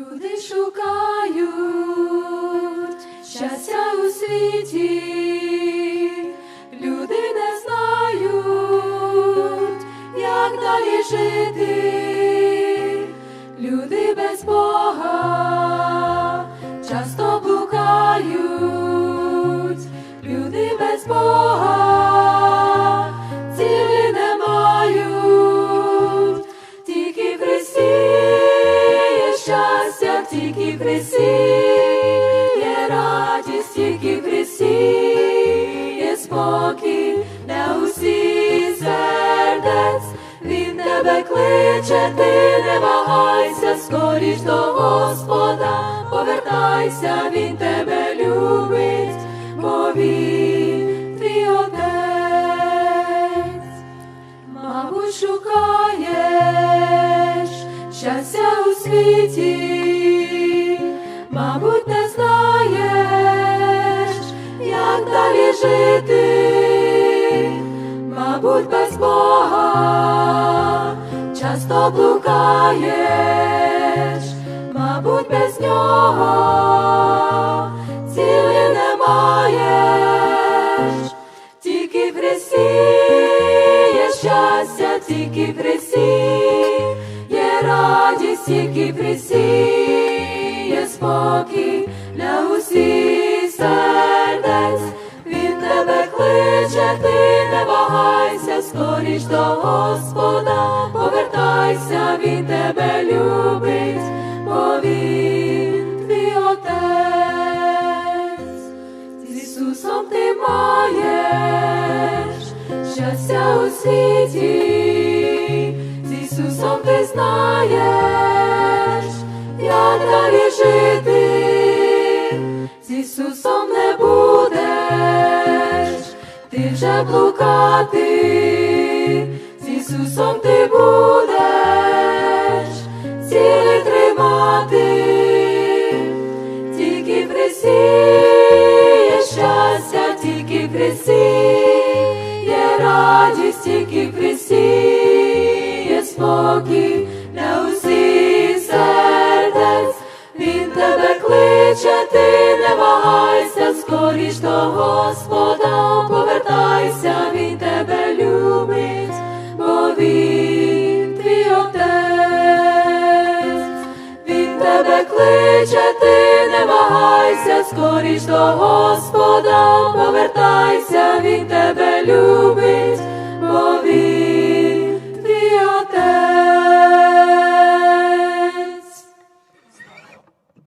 Люди шукають щастя у світі, люди не знають, як далі жити, люди без Бога тільки в Христі є радість, тільки в Христі є спокій, не усі сердець. Він тебе кличе, ти не вагайся, скоріш до Господа, повертайся, він тебе любить, бо він твій отець. Мабуть, шукаєш щастя у світі, мабуть, не знаєш, як далі жити, мабуть, без Бога часто блукаєш, мабуть, без нього цілі не маєш, тільки Христі є щастя, тільки Христі спокій для усіх сердець. Він тебе кличе, ти не вагайся, скоріш до Господа, повертайся, він тебе любить, бо він твій отець. З Ісусом ти маєш щастя у світі, з Ісусом ти знаєш, ти вже блукати, з Ісусом ти будеш, цілі тримати тільки в Христі є щастя, тільки в є радість, тільки в є спокій для усіх сердець. Він тебе кличе, ти не вагайся, скоріш до тебе кличе, ти не вагайся, скоріш до Господа, повертайся, він тебе любить,